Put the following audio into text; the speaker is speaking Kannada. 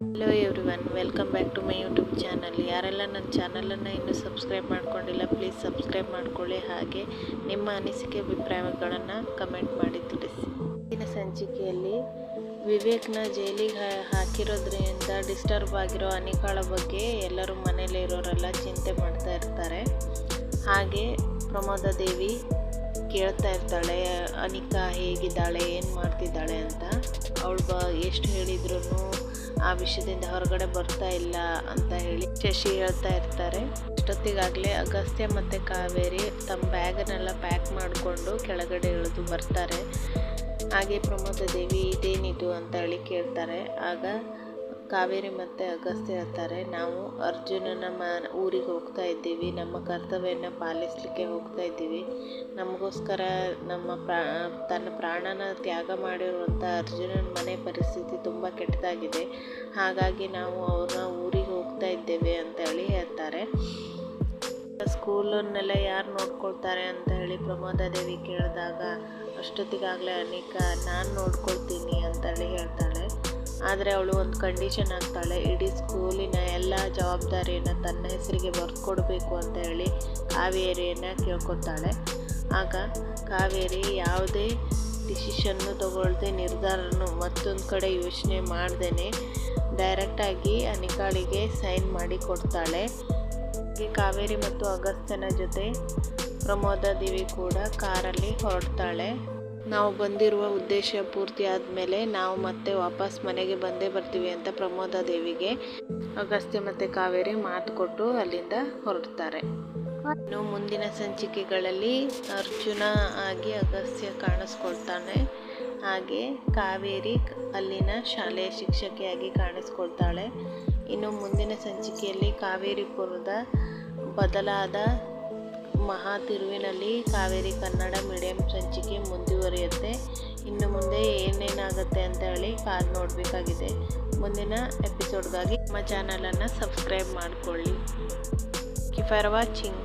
Hello everyone welcome back to my YouTube channel ಯಾರೆಲ್ಲ ನನ್ನ ಚಾನಲನ್ನು ಇನ್ನೂ ಸಬ್ಸ್ಕ್ರೈಬ್ ಮಾಡ್ಕೊಂಡಿಲ್ಲ ಪ್ಲೀಸ್ ಸಬ್ಸ್ಕ್ರೈಬ್ ಮಾಡ್ಕೊಳ್ಳಿ. ಹಾಗೆ ನಿಮ್ಮ ಅನಿಸಿಕೆ, ಅಭಿಪ್ರಾಯಗಳನ್ನು ಕಮೆಂಟ್ ಮಾಡಿ ತಿಳಿಸಿ. ಇಂದಿನ ಸಂಚಿಕೆಯಲ್ಲಿ ವಿವೇಕ್ನ ಜೈಲಿಗೆ ಹಾಕಿರೋದ್ರಿಂದ ಡಿಸ್ಟರ್ಬ್ ಆಗಿರೋ ಅನಿಕಾಳ ಬಗ್ಗೆ ಎಲ್ಲರೂ ಮನೇಲಿ ಇರೋರೆಲ್ಲ ಚಿಂತೆ ಮಾಡ್ತಾ ಇರ್ತಾರೆ. ಹಾಗೆ ಪ್ರಮೋದ ದೇವಿ ಕೇಳ್ತಾ ಇರ್ತಾಳೆ, ಅನಿಕಾ ಹೇಗಿದ್ದಾಳೆ, ಏನು ಮಾಡ್ತಿದ್ದಾಳೆ ಅಂತ. ಅವಳು ಬ, ಎಷ್ಟು ಹೇಳಿದ್ರು ಆ ವಿಷಯದಿಂದ ಹೊರಗಡೆ ಬರ್ತಾ ಇಲ್ಲ ಅಂತ ಹೇಳಿ ಶಶಿ ಹೇಳ್ತಾ ಇರ್ತಾರೆ. ಅಷ್ಟೊತ್ತಿಗಾಗಲೇ ಅಗಸ್ತ್ಯ ಮತ್ತು ಕಾವೇರಿ ತಮ್ಮ ಬ್ಯಾಗನ್ನೆಲ್ಲ ಪ್ಯಾಕ್ ಮಾಡಿಕೊಂಡು ಕೆಳಗಡೆ ಇಳಿದು ಬರ್ತಾರೆ. ಹಾಗೆ ಪ್ರಮೋದ ದೇವಿ ಇದೇನಿದು ಅಂತ ಹೇಳಿ ಕೇಳ್ತಾರೆ. ಆಗ ಕಾವೇರಿ ಮತ್ತು ಅಗಸ್ತ್ಯ ಹೇಳ್ತಾರೆ ನಾವು ಅರ್ಜುನನ ಮ ಊರಿಗೆ ಹೋಗ್ತಾ ಇದ್ದೀವಿ. ನಮ್ಮ ಕರ್ತವ್ಯನ ಪಾಲಿಸಲಿಕ್ಕೆ ಹೋಗ್ತಾ ಇದ್ದೀವಿ. ನಮಗೋಸ್ಕರ ನಮ್ಮ ಪ್ರಾ, ತನ್ನ ಪ್ರಾಣನ ತ್ಯಾಗ ಮಾಡಿರುವಂಥ ಅರ್ಜುನನ ಮನೆ ಪರಿಸ್ಥಿತಿ ತುಂಬ ಕೆಟ್ಟದಾಗಿದೆ. ಹಾಗಾಗಿ ನಾವು ಅವ್ರನ್ನ ಊರಿಗೆ ಹೋಗ್ತಾ ಇದ್ದೇವೆ ಅಂತ ಹೇಳಿ ಹೇಳ್ತಾರೆ. ಸ್ಕೂಲನ್ನೆಲ್ಲ ಯಾರು ನೋಡ್ಕೊಳ್ತಾರೆ ಅಂತ ಹೇಳಿ ಪ್ರಮೋದಾದೇವಿ ಕೇಳಿದಾಗ, ಅಷ್ಟೊತ್ತಿಗಾಗಲೇ ಅನೇಕ, ನಾನು ನೋಡ್ಕೊಳ್ತೀನಿ ಅಂತ ಹೇಳಿ ಹೇಳ್ತಾಳೆ. ಆದರೆ ಅವಳು ಒಂದು ಕಂಡೀಷನ್ ಹಾಕ್ತಾಳೆ ಇಡೀ ಸ್ಕೂಲಿನ ಎಲ್ಲ ಜವಾಬ್ದಾರಿಯನ್ನು ತನ್ನ ಹೆಸರಿಗೆ ಬರ್ಕೊಡ್ಬೇಕು ಅಂತ ಹೇಳಿ ಕಾವೇರಿಯನ್ನು ಕೇಳ್ಕೊತಾಳೆ. ಆಗ ಕಾವೇರಿ ಯಾವುದೇ ಡಿಸಿಷನ್ನು ತಗೊಳ್ದೆ ನಿರ್ಧಾರನು ಮತ್ತೊಂದು ಕಡೆ ಯೋಚನೆ ಮಾಡ್ದೇ ಡೈರೆಕ್ಟಾಗಿ ಅನಿಕಾಳಿಗೆ ಸೈನ್ ಮಾಡಿ ಕೊಡ್ತಾಳೆ. ಕಾವೇರಿ ಮತ್ತು ಅಗಸ್ತ್ಯನ ಜೊತೆ ಪ್ರಮೋದ ದೇವಿ ಕೂಡ ಕಾರಲ್ಲಿ ಹೊರಡ್ತಾಳೆ. ನಾವು ಬಂದಿರುವ ಉದ್ದೇಶ ಪೂರ್ತಿ ಆದಮೇಲೆ ನಾವು ಮತ್ತೆ ವಾಪಸ್ ಮನೆಗೆ ಬಂದೇ ಬರ್ತೀವಿ ಅಂತ ಪ್ರಮೋದ ದೇವಿಗೆ. ಅಗಸ್ತ್ಯ ಮತ್ತು ಕಾವೇರಿ ಮಾತು ಕೊಟ್ಟು ಅಲ್ಲಿಂದ ಹೊರಡ್ತಾರೆ. ಇನ್ನು ಮುಂದಿನ ಸಂಚಿಕೆಗಳಲ್ಲಿ ಅರ್ಜುನ ಆಗಿ ಅಗಸ್ತ್ಯ ಕಾಣಿಸ್ಕೊಳ್ತಾನೆ. ಹಾಗೆ ಕಾವೇರಿ ಅಲ್ಲಿನ ಶಾಲೆಯ ಶಿಕ್ಷಕಿಯಾಗಿ ಕಾಣಿಸ್ಕೊಳ್ತಾಳೆ. ಇನ್ನು ಮುಂದಿನ ಸಂಚಿಕೆಯಲ್ಲಿ ಕಾವೇರಿಪುರದ ಬದಲಾದ ಮಹಾ ತಿರುವಿನಲ್ಲಿ ಕಾವೇರಿ ಕನ್ನಡ ಮೀಡಿಯಂ ಸಂಚಿಕೆ ಮುಂದುವರಿಯುತ್ತೆ. ಇನ್ನು ಮುಂದೆ ಏನೇನಾಗುತ್ತೆ ಅಂತ ಹೇಳಿ ಕಾದು ನೋಡಬೇಕಾಗಿದೆ. ಮುಂದಿನ ಎಪಿಸೋಡ್ಗಾಗಿ ನಮ್ಮ ಚಾನಲನ್ನು ಸಬ್ಸ್ಕ್ರೈಬ್ ಮಾಡಿಕೊಳ್ಳಿ. For watching